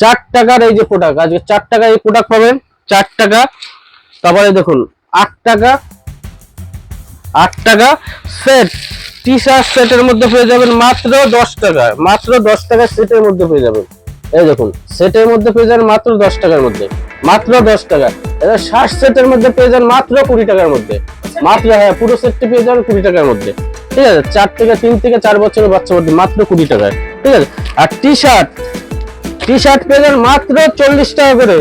চার টাকার এই যে প্রোডাক্ট আজকে চার টাকা এই প্রোডাক্ট পাবেন, চার টাকা। তারপরে দেখুন, আট টাকা আট টাকা সেট টি শার্ট সেটের মধ্যে পেয়ে যাবেন মাত্র দশ টাকা, মাত্র দশ টাকা সেটের মধ্যে পেয়ে যাবেন। এই দেখুন সেটের মধ্যে পেয়ে যাবেন মাত্র দশ টাকার মধ্যে, মাত্র দশ টাকা। এটা শার্ট সেটের মধ্যে পেয়ে যান মাত্র কুড়ি টাকার মধ্যে, মাত্র হ্যাঁ পুরো সেটটি পেয়ে যাবেন কুড়ি টাকার মধ্যে। ঠিক আছে, চার থেকে তিন থেকে চার বছরের বাচ্চা মধ্যে মাত্র কুড়ি টাকায়। ঠিক আছে, আর টি শার্ট টি শার্ট পেলেন মাত্র চল্লিশ টাকা করে।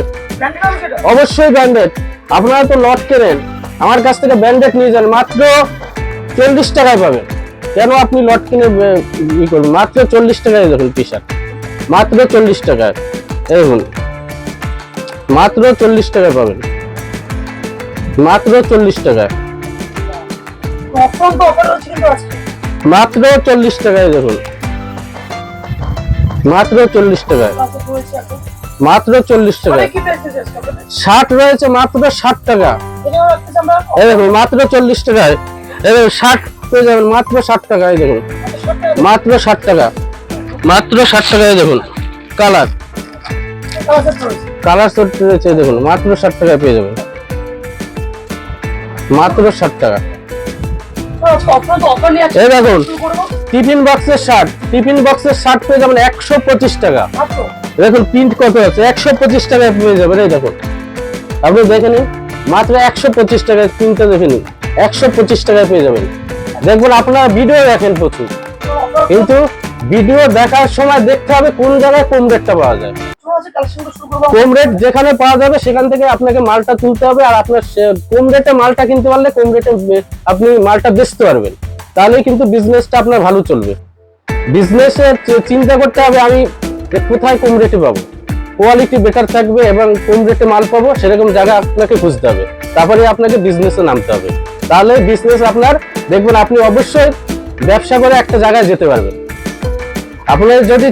অবশ্যই ব্র্যান্ডেড আপনারা তো লট কেনেন। আমার কাছ থেকে ব্র্যান্ডেড নিয়ে যান মাত্র চল্লিশ টাকায় পাবেন। কেন আপনি লট কিনে ই করবেন মাত্র চল্লিশ টাকায় দেখুন টি শার্ট মাত্র চল্লিশ টাকায়। দেখুন মাত্র চল্লিশ টাকায় পাবেন। মাত্র চল্লিশ টাকায়। মাত্র চল্লিশ টাকায় দেখুন। মাত্র চল্লিশ টাকায় মাত্র চল্লিশ অনেক টাকায় কি প্রাইস দিয়েছে আজকে আপনাদের? ষাট রয়েছে মাত্র ষাট টাকা। দেখুন মাত্র চল্লিশ টাকায় দেখুন ষাট পেয়ে যাবেন মাত্র ষাট টাকায় দেখুন। মাত্র ষাট টাকা। মাত্র ষাট টাকায় দেখুন। কালার। কালার সেট রয়েছে। দেখুন মাত্র ষাট টাকায় পেয়ে যাবেন। মাত্র ষাট টাকা। এই দেখুন। টিফিন বক্সের শার্ট। টিফিন বক্সের শার্ট পেয়ে যাবেন একশো পঁচিশ টাকা। দেখুন প্রিন্ট কত আছে একশো পঁচিশ টাকায় পেয়ে যাবেন। এই দেখুন। আপনি দেখে নিন মাত্র একশো পঁচিশ টাকায় প্রিন্টটা দেখে নিন। একশো পঁচিশ টাকায় পেয়ে যাবেন। দেখবেন আপনারা ভিডিও দেখেন প্রচুর। কিন্তু ভিডিও দেখার সময় দেখতে হবে কোন জায়গায় কম রেটটা পাওয়া যায়। কম রেট যেখানে পাওয়া যাবে সেখান থেকে আপনাকে মালটা তুলতে হবে আর আপনার সে- কম রেটে মালটা কিনতে পারলে কম রেটে আপনি মালটা বেচতে পারবেন। তাহলেই কিন্তু বিজনেসটা আপনার ভালো চলবে। বিজনেসের চিন্তা করতে হবে, আমি কোথায় কম রেটে পাবো? কোয়ালিটি বেটার থাকবে এবং কম রেটে মাল পাবো, সেরকম জায়গা আপনাকে খুঁজতে হবে। তারপরে আপনাকে বিজনেসে নামতে হবে। তাহলে বিজনেস আপনার, দেখবেন আপনি অবশ্যই ব্যবসা করে একটা জায়গায় যেতে পারবেন। আপনার যদি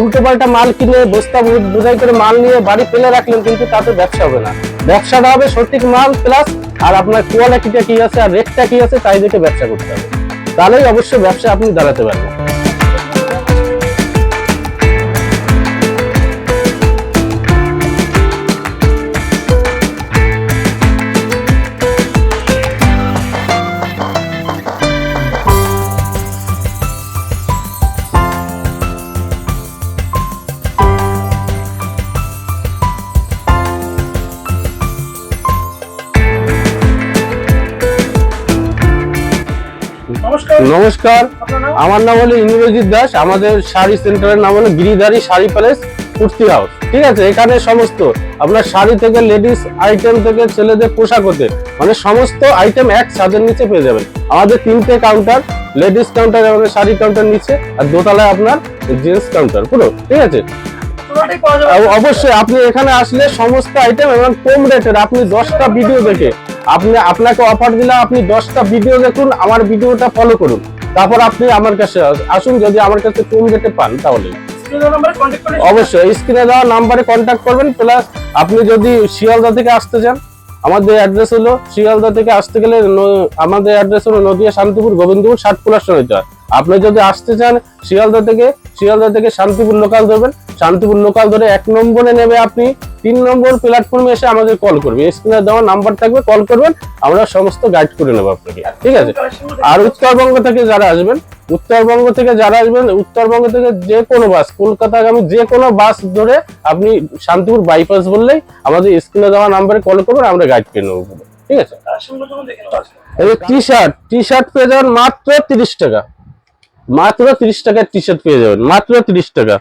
উল্টো পাল্টা মাল কিনে বস্তা বোঝাই করে মাল নিয়ে বাড়ি ফেলে রাখলেন, কিন্তু তাতে ব্যবসা হবে না। ব্যবসাটা হবে সঠিক মাল প্লাস আর আপনার কোয়ালিটিটা কি আছে, আর রেটটা কি আছে, তাই দেখে ব্যবসা করতে হবে। তাহলেই অবশ্যই ব্যবসা আপনি দাঁড়াতে পারবেন। নমস্কার আমার নাম হলো ইন্দ্রজিৎ দাস আমাদের শাড়ি সেন্টারের নাম হলো গিরিধারী শাড়ি প্যালেস কুর্তি হাউস। ঠিক আছে এখানে সমস্ত আপনার শাড়ি থেকে লেডিস আইটেম থেকে ছেলেদের পোশাক হতে মানে সমস্ত আইটেম এক ছাদের নিচে পেয়ে যাবেন। আমাদের তিনটে কাউন্টার লেডিস কাউন্টার আমাদের শাড়ি কাউন্টার নিচে আর দোতলায় আপনার জেন্টস কাউন্টার পুরো ঠিক আছে? অবশ্যই আপনি এখানে আসলে সমস্ত আইটেম এবং কম রেটের আপনি দশটা ভিডিও দেখে আপনি আপনাকে অফার দিলাম আপনি দশটা ভিডিও দেখুন আমার ভিডিওটা ফলো করুন। তারপর আপনি আমার কাছে আসুন যদি আমার কাছে কম রেটে পান তাহলে। অবশ্যই স্ক্রিনে দেওয়া নাম্বারে কন্ট্যাক্ট করবেন প্লাস আপনি যদি শিয়ালদা থেকে আসতে চান আমাদের অ্যাড্রেস হলো শিয়ালদা থেকে আসতে গেলে আমাদের অ্যাড্রেস হলো নদিয়া শান্তিপুর গোবিন্দপুর ষাটপুর সরিটা আপনি যদি আসতে চান শিয়ালদা থেকে শিয়ালদা থেকে শান্তিপুর লোকাল ধরবেন। শান্তিপুর লোকাল ধরে এক নম্বরে নেবে আপনি। তিন নম্বর প্ল্যাটফর্মে এসে আমাদের কল করবে। স্ক্রিনে দেওয়া নাম্বার থাকবে কল করবেন আমরা সমস্ত গাইড করে নেব আপনাকে। ঠিক আছে? আর উত্তরবঙ্গ থেকে যারা আসবেন উত্তরবঙ্গ থেকে যারা আসবেন উত্তরবঙ্গ থেকে যে কোনো বাস কলকাতাগামী যে কোনো বাস ধরে আপনি শান্তিপুর বাইপাস বললেই আমাদের স্ক্রিনে দেওয়া নাম্বারে কল করবেন আমরা গাইড করে নেব ঠিক আছে? টি শার্ট টি শার্ট পেয়ে যাবেন মাত্র তিরিশ টাকা। মাত্র তিরিশ টাকার টি শার্ট পেয়ে যাবেন মাত্র তিরিশ টাকা।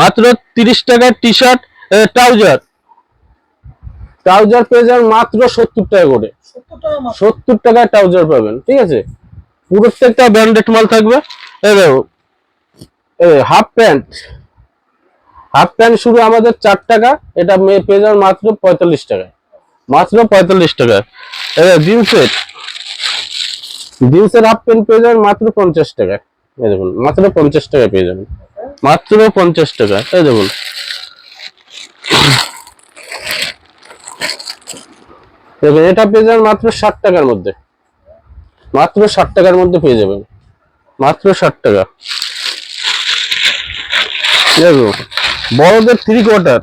মাত্র তিরিশ টাকার টি শার্ট ট্রাউজার ট্রাউজার পেয়ে যাবেন মাত্র সত্তর টাকা করে। 70 টাকা সত্তর টাকায় ট্রাউজার পাবেন ঠিক আছে? প্রত্যেকটা ব্র্যান্ডেড মাল থাকবে। এই দেখো হাফ প্যান্ট হাফ প্যান্ট শুরু আমাদের চার টাকা এটা পেয়ে যাবেন মাত্র পঁয়তাল্লিশ টাকায়। মাত্র পঁয়তাল্লিশ টাকায় এবার জিন্সের। জিন্সের হাফ প্যান্ট পেয়ে যাবেন মাত্র পঞ্চাশ টাকায়। এই দেখুন, মাত্র পঞ্চাশ টাকায় পেয়ে যাবেন। মাত্র পঞ্চাশ টাকা, এই দেখুন। দেখুন, এটা পেয়ে যাবেন মাত্র ষাট টাকার মধ্যে। মাত্র ষাট টাকার মধ্যে পেয়ে যাবেন। মাত্র ষাট টাকা। দেখো বড়দের থ্রি কোয়ার্টার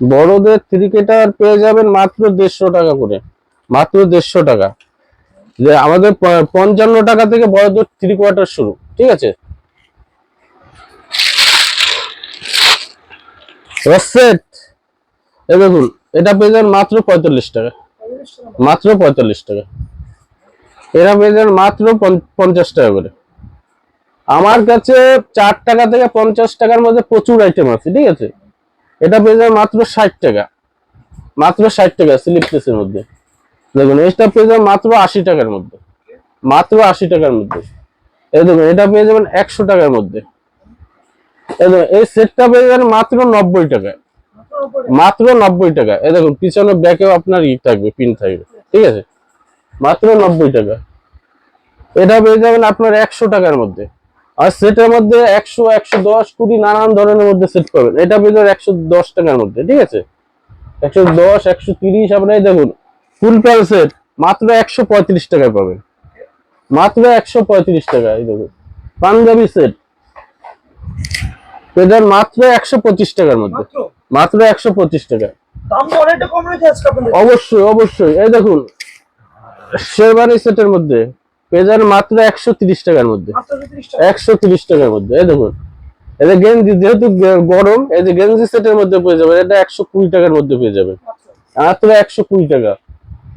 বড়দের থ্রি কোয়ার্টার পেয়ে যাবেন মাত্র দেড়শো টাকা করে। মাত্র দেড়শো টাকা। যে আমাদের পঞ্চান্ন টাকা থেকে বড় বড়দের থ্রি কোয়ার্টার শুরু, ঠিক আছে? সেট এ দেখুন, এটা পেয়ে যাবেন মাত্র পঁয়তাল্লিশ টাকা। মাত্র পঁয়তাল্লিশ টাকা। এরা পেয়ে যাবেন মাত্র পঞ্চাশ টাকা করে। আমার কাছে চার টাকা থেকে পঞ্চাশ টাকার মধ্যে প্রচুর আইটেম আছে, ঠিক আছে? এটা পেয়ে যাবে মাত্র ষাট টাকা। মাত্র ষাট টাকা স্লিপ কেসের মধ্যে। দেখুন, এটা পেয়ে যাবেন মাত্র আশি টাকার মধ্যে। মাত্র আশি টাকার মধ্যে। এই দেখুন, এটা পেয়ে যাবেন একশো টাকার মধ্যে। এই সেটটা পেয়ে যাবেন মাত্র নব্বই টাকায়। মাত্র নব্বই টাকা এই দেখুন, পিছনে ব্যাকেও আপনার ই থাকবে পিন থাকবে। ঠিক আছে? মাত্র নব্বই টাকা। এটা পেয়ে যাবেন আপনার একশো টাকার মধ্যে। আর সেটের মধ্যে একশো একশো দশ, কুড়ি নানান ধরনের মধ্যে সেট পাবেন। এটা পেয়ে যাবেন একশো দশ টাকার মধ্যে। ঠিক আছে? একশো দশ, একশো তিরিশ, আপনার দেখুন ফুল সেট মাত্র একশো পঁয়ত্রিশ টাকায় পাবেন মাত্র একশো পঁয়ত্রিশ টাকা এই দেখুন। পাঞ্জাবি সেট। যাবেন মাত্র একশো পঁচিশ টাকার মধ্যে। মাত্র? একশো পঁচিশ টাকা অবশ্যই অবশ্যই। এই দেখুন শেরবানি সেটের মধ্যে পেজার মাত্র একশো তিরিশ টাকার মধ্যে। একশো তিরিশ টাকার মধ্যে এই দেখুন। যে গেঞ্জি যেহেতু গরম এই যে গেঞ্জি সেটের মধ্যে পেয়ে যাবেন এটা একশো কুড়ি টাকার মধ্যে পেয়ে যাবেন। মাত্র একশো কুড়ি টাকা।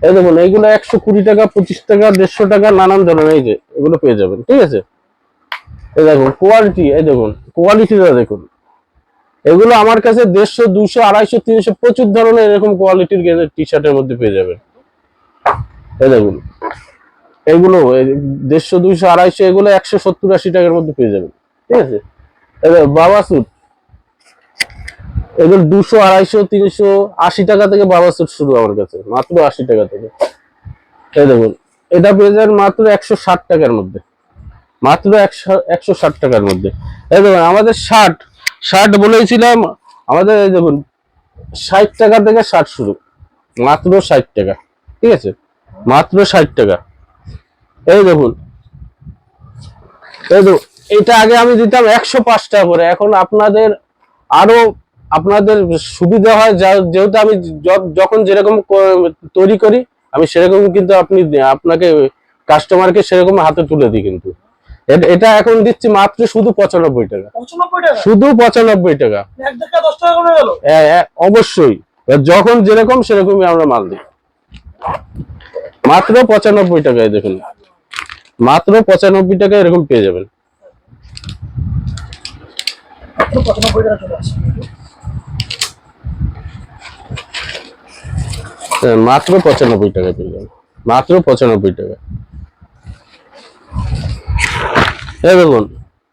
এই দেখুন, এইগুলো একশো কুড়ি টাকা, পঁচিশ টাকা, দেড়শো টাকা, নানান ধরনের এই যে, এগুলো পেয়ে যাবেন, ঠিক আছে? এই দেখুন কোয়ালিটি এই দেখুন কোয়ালিটিটা দেখুন। এগুলো আমার কাছে দেড়শো, দুশো, আড়াইশো, তিনশো, প্রচুর ধরনের এরকম কোয়ালিটির টি শার্টের মধ্যে পেয়ে যাবেন। এই দেখুন, এগুলো দেড়শো দুইশো আড়াইশো, এগুলো একশো সত্তর, আশি টাকার মধ্যে পেয়ে যাবেন, ঠিক আছে? বাবা স্যুট এগুলো দুশো, আড়াইশো, তিনশো, আশি টাকা থেকে বাবা স্যুট শুরু আমার কাছে, মাত্র আশি টাকা থেকে। এই দেখুন, এটা পেয়ে যাবেন মাত্র একশো ষাট টাকার মধ্যে। মাত্র একশো ষাট টাকার মধ্যে। এই দেখুন, আমাদের ষাট ষাট বলেছিলাম, আমাদের এই দেখুন, ষাট টাকা থেকে ষাট শুরু। মাত্র ষাট টাকা, ঠিক আছে? মাত্র ষাট টাকা। এই দেখুন এই দেখুন, এটা আগে আমি দিতাম একশো পাঁচ টাকা করে, এখন আপনাদের আরও আপনাদের সুবিধা হয় যা- যেহেতু আমি যখন যেরকম তৈরি করি আমি সেরকম কিন্তু আপনি আপনাকে কাস্টমারকে সেরকম হাতে তুলে দিই কিন্তু। এটা এখন দিচ্ছি মাত্র শুধু পঁচানব্বই টাকা। শুধু পঁচানব্বই টাকা। অবশ্যই। যখন যেরকম সেরকমই আমরা মাল দিই। মাত্র পঁচানব্বই টাকায় দেখুন। মাত্র পঁচানব্বই টাকা এরকম পেয়ে যাবেন। পঁচানব্বই টাকা চলে আসছে হ্যাঁ, মাত্র পঁচানব্বই টাকা পেয়ে যাবেন মাত্র পঁচানব্বই টাকা। এই দেখুন,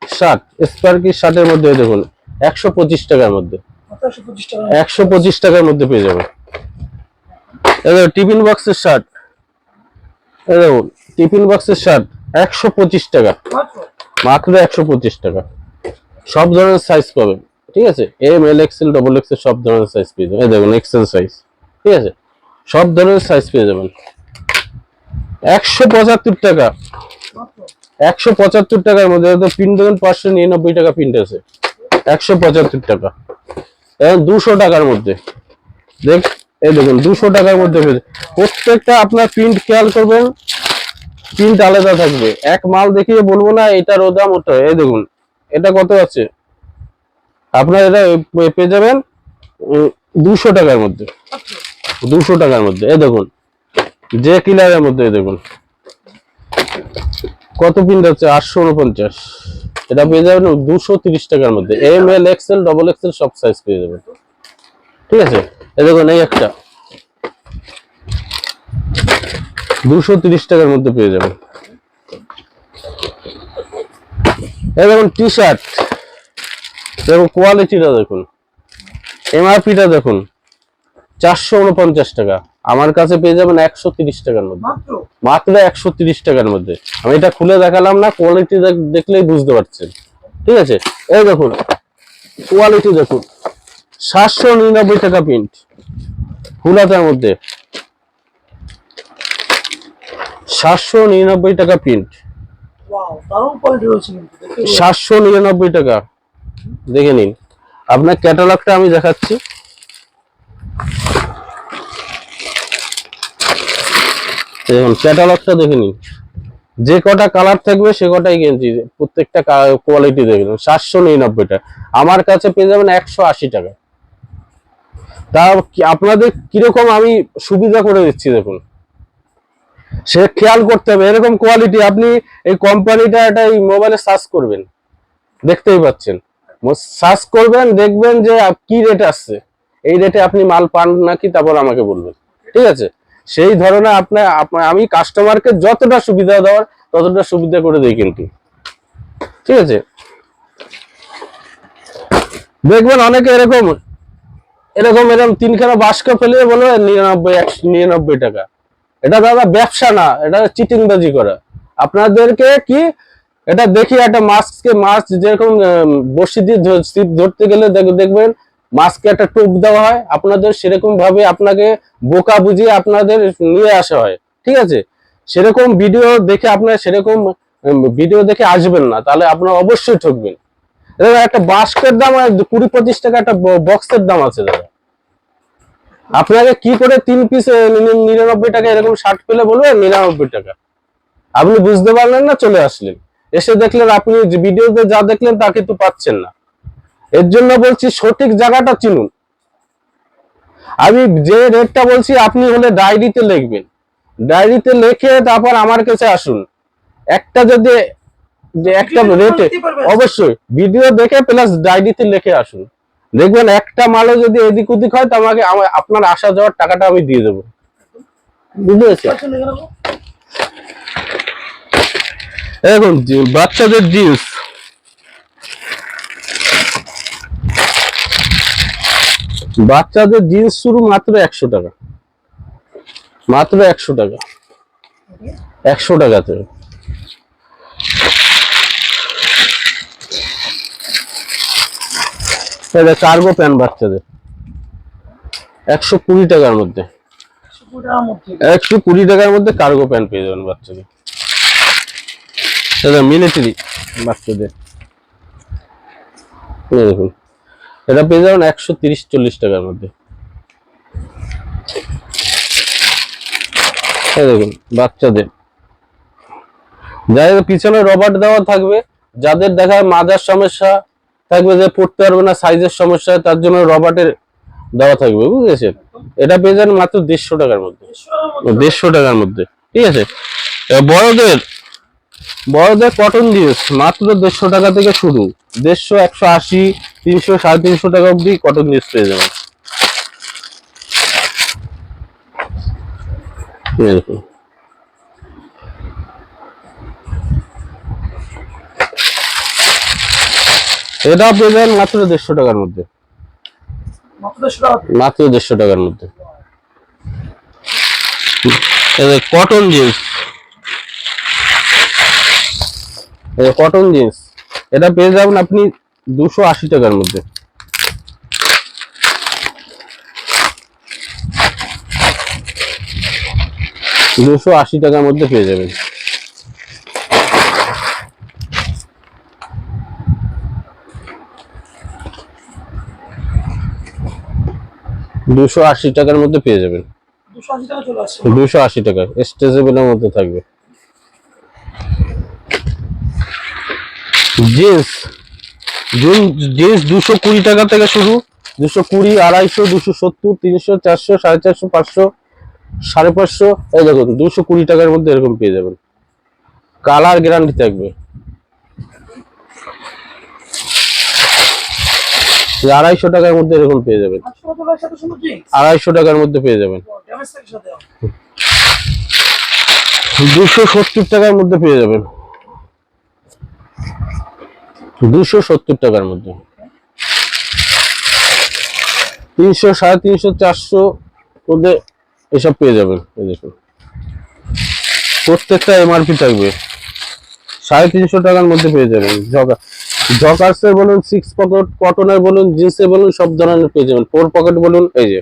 শার্ট স্পার্কি শার্টের মধ্যে দেখুন, একশো পঁচিশ টাকার মধ্যে। একশো পঁচিশ টাকার মধ্যে পেয়ে যাবেন। টিফিন বক্সের শার্ট। দেখুন, টিফিন বক্সের শার্ট, একশো পঁচিশ টাকা। মাত্র মাত্র একশো পঁচিশ টাকা। সব ধরনের সাইজ পাবেন। ঠিক আছে? M, L XL double XL সব ধরনের সাইজ পেয়ে যাবেন। এই দেখুন এক্সেল সাইজ ঠিক আছে? সব ধরনের সাইজ পেয়ে যাবেন। একশো পঁচাত্তর টাকা। একশো পঁচাত্তর টাকার মধ্যে তো প্রিন্ট দেখুন পাঁচশো নিরানব্বই টাকা প্রিন্ট আছে। একশো পঁচাত্তর টাকা। দুশো টাকার মধ্যে। দেখ, এই দেখুন, দুশো টাকার মধ্যে প্রত্যেকটা আপনার প্রিন্ট খেয়াল করবেন প্রিন্ট আলাদা থাকবে। এক মাল দেখিয়ে বলব না, এটার ও দাম ওটা। এই দেখুন, এটা কত আছে? আপনার এটা পেয়ে যাবেন দুশো টাকার মধ্যে। দুশো টাকার মধ্যে, এই দেখুন। যে কিলারের মধ্যে, এই দেখুন। কত প্রিন্ট আছে আটশো উনপঞ্চাশ। এটা পেয়ে যাবেন দুশো তিরিশ টাকার মধ্যে। M L XL double XL সব সাইজ পেয়ে যাবেন। ঠিক আছে? এই দেখুন, এই একটা। দুশো তিরিশ টাকার মধ্যে পেয়ে যাবেন। এই দেখুন টি শার্ট দেখুন। কোয়ালিটিটা দেখুন এমআরপিটা দেখুন। চারশো উনপঞ্চাশ টাকা। আমার কাছে পেয়ে যাবেন একশো তিরিশ টাকার মধ্যে। মাত্র? একশো তিরিশ টাকার মধ্যে। আমি এটা খুলে দেখালাম না কোয়ালিটি দেখলেই বুঝতে পারছেন। ঠিক আছে? এই দেখুন কোয়ালিটি দেখুন। সাতশো নিরানব্বই টাকা প্রিন্ট ফুলাতার মধ্যে। সাতশো নিরানব্বই টাকা প্রিন্ট সাতশো নিরানব্বই টাকা। দেখে নিন। আপনার ক্যাটালগটা আমি দেখাচ্ছি। দেখুন ক্যাটালগটা দেখে নিন। যে কটা কালার থাকবে, সে কটাই গেঞ্জি প্রত্যেকটা কোয়ালিটি দেখবেন সাতশো নিরানব্বইটা। আমার কাছে পেয়ে যাবেন একশো আশি টাকা। তা আপনাদের কীরকম আমি সুবিধা করে দিচ্ছি, দেখুন। সে খেয়াল করতে হবে, এরকম কোয়ালিটি আপনি এই কোম্পানিটা একটা এই মোবাইলে সার্চ করবেন। দেখতেই পাচ্ছেন। সার্চ করবেন, দেখবেন যে কি রেট আসছে। এই রেটে আপনি মাল পান নাকি, তারপর আমাকে বলবেন। ঠিক আছে? সেই ধরনের আপনার আমি কাস্টমারকে যতটা সুবিধা দেওয়ার, ততটা সুবিধা করে দিই কিন্তু। ঠিক আছে? দেখবেন অনেকে এরকম এরকম এরকম তিনখানা বাস্ক ফেলে বলবে নিরানব্বই, একশো, নিরানব্বই টাকা। এটা দাদা ব্যবসা না, এটা চিটিংবাজি করা। আপনাদেরকে কি, এটা দেখি একটা মাছকে মাছ যেরকম বড়শি দিয়ে ধরতে গেলে দেখ- দেখবেন মাছকে একটা টোপ দেওয়া হয়, আপনাদের সেরকম ভাবে আপনাকে বোকা বুঝিয়ে আপনাদের নিয়ে আসা হয়, ঠিক আছে? সেরকম ভিডিও দেখে আপনারা সেরকম ভিডিও দেখে আসবেন না, তাহলে আপনারা অবশ্যই ঠকবেন। দাদা, একটা বাস্কের দাম কুড়ি পঁচিশ টাকা, একটা বক্সের দাম আছে, দাদা। আপনাকে কি করে তিন পিস নিরানব্বই টাকা এরকম শার্ট পেলে বলবেন নিরানব্বই টাকা। আপনি বুঝতে পারলেন না, চলে আসলেন। এসে দেখলেন আপনি ভিডিওতে যা দেখলেন, তা কিন্তু পাচ্ছেন না। এর জন্য বলছি সঠিক জায়গাটা চিনুন। আমি যে রেটটা বলছি আপনি হলে ডায়েরিতে লিখবেন। ডায়েরিতে লিখে তারপর আমার কাছে আসুন। একটা যদি যে একটা রেটে অবশ্যই ভিডিও দেখে প্লাস ডায়েরিতে লিখে আসুন। দেখবেন একটা মালও যদি এদিক ওদিক হয় তো আমাকে আমার- আপনার আসা যাওয়ার টাকাটা আমি দিয়ে দেবো। বুঝতে? এখন বাচ্চাদের জিন্স বাচ্চাদের জিন্স শুরু মাত্র একশো টাকা। মাত্র একশো টাকা। একশো টাকাতে। কার্গো প্যান্ট বাচ্চাদের। একশো কুড়ি টাকার মধ্যে। একশো কুড়ি টাকার মধ্যে কার্গো প্যান্ট পেয়ে যাবেন বাচ্চাদের। মিলিটারি বাচ্চাদের। দেখুন। এটা পেয়ে যাবেন একশো তিরিশ চল্লিশ টাকার মধ্যে। দেখুন, বাচ্চাদের। যাদের পিছনে রবার্ট দেওয়া থাকবে, যাদের দেখা মাজার সমস্যা থাকবে, যে পড়তে পারবে না, সাইজের সমস্যা, তার জন্য রবার্টের দেওয়া থাকবে, বুঝেছেন? এটা পেয়ে যাবেন মাত্র দেড়শো টাকার মধ্যে। দেড়শো টাকার মধ্যে, ঠিক আছে? বড়দের বড়দের কটন জিন্স মাত্র দেড়শো টাকা থেকে শুরু দেড়শো একশো আশি তিনশো সাড়ে তিনশো টাকা অবধি কটন জিন্স পেয়ে যাবেন দেখুন। এটা পেয়ে যাবেন মাত্র দেড়শো টাকার মধ্যে। মাত্র দেড়শো টাকার মধ্যে কটন জিন্স কটন জিন্স এটা পেয়ে যাবেন আপনি দুশো আশি টাকার মধ্যে। দুশো আশি টাকার মধ্যে পেয়ে যাবেন। দুশো আশি টাকার মধ্যে পেয়ে যাবেন। দুশো আশি টাকা স্ট্রেচেবলের মধ্যে থাকবে। জিন্স। জিন্স দুশো কুড়ি টাকা থেকে শুরু, দুশো কুড়ি, আড়াইশো, দুশো সত্তর, তিনশো, চারশো, সাড়ে চারশো, পাঁচশো, সাড়ে পাঁচশো। এই দেখুন দুশো কুড়ি টাকার মধ্যে এরকম পেয়ে যাবেন। কালার গ্যারান্টি থাকবে। আড়াইশো টাকার মধ্যে এরকম পেয়ে যাবেন। আড়াইশো টাকার মধ্যে পেয়ে যাবেন। দুশো সত্তর টাকার মধ্যে পেয়ে যাবেন। দুশো সত্তর টাকার মধ্যে। তিনশো, সাড়ে তিনশো, চারশো মধ্যে এসব পেয়ে যাবেন, এই দেখুন। প্রত্যেকটা এমআরপি থাকবে। সাড়ে তিনশো টাকার মধ্যে পেয়ে যাবেন। জগা জগার্সের বলুন সিক্স পকেট কটনের বলুন জিন্সের বলুন, সব ধরনের পেয়ে যাবেন। ফোর পকেট বলুন, এই যে।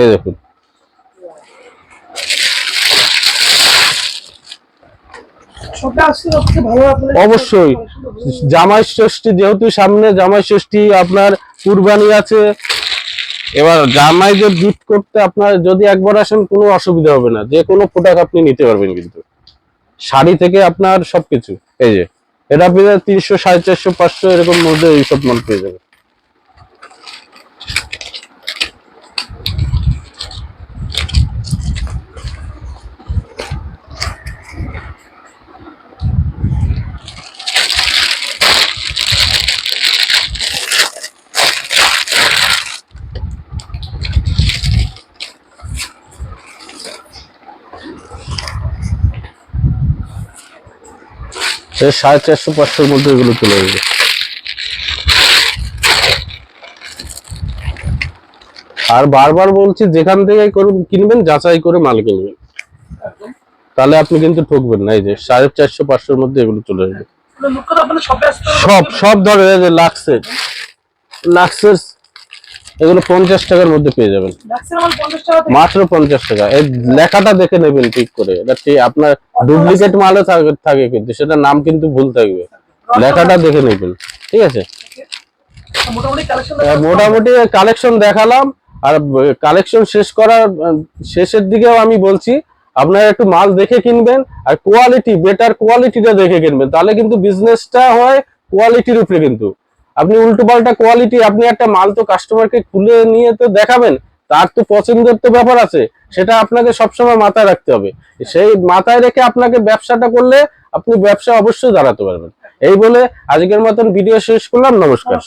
এই দেখুন শপে আসলে সবচেয়ে ভালো আপনাদের অবশ্যই। জামাই ষষ্ঠী যেহেতু সামনে জামাই ষষ্ঠী আপনার কুরবানি আছে এবার জামাই যে গিফট করতে আপনার যদি একবার আসেন কোনো অসুবিধা হবে না। যে কোনো প্রোডাক্ট আপনি নিতে পারবেন কিন্তু। শাড়ি থেকে আপনার সবকিছু। এই যে এটা আপনি তিনশো সাড়ে চারশো পাঁচশো এরকম মধ্যে এইসব মাল পেয়ে যাবেন। সাড়ে চারশো পাঁচশোর মধ্যে এগুলো চলে যাবে আর বারবার বলছি যেখান থেকে করুন কিনবেন যাচাই করে মাল কিনবেন। তাহলে আপনি কিন্তু ঠকবেন না এই যে সাড়ে চারশো পাঁচশোর মধ্যে এগুলো চলে যাবে সব সব যে লাক্সের লাক্সের এগুলো পঞ্চাশ টাকার মধ্যে পেয়ে যাবেন। মাত্র পঞ্চাশ টাকা। এই লেখাটা দেখে নেবেন ঠিক করে। এটা আপনার ডুপ্লিকেট মালও থাকে কিন্তু সেটা নাম কিন্তু ভুল থাকবে। লেখাটা দেখে নেবেন। ঠিক আছে? মোটামুটি কালেকশন আহ, মোটামুটি কালেকশন দেখালাম। আর কালেকশন শেষ করার শেষের দিকেও আমি বলছি আপনারা একটু মাল দেখে কিনবেন আর কোয়ালিটি বেটার কোয়ালিটিটা দেখে কিনবেন। তাহলে কিন্তু বিজনেসটা হয় কোয়ালিটির উপরে কিন্তু। আপনি উল্টো পাল্টা কোয়ালিটি আপনি একটা মাল তো কাস্টমারকে খুলে নিয়ে তো দেখাবেন, তার তো পছন্দের তো ব্যাপার আছে, সেটা আপনাকে সবসময় মাথায় রাখতে হবে। সেই মাথায় রেখে আপনাকে ব্যবসাটা করলে আপনি ব্যবসা অবশ্যই দাঁড়াতে পারবেন। এই বলে আজকের মতন ভিডিও শেষ করলাম নমস্কার।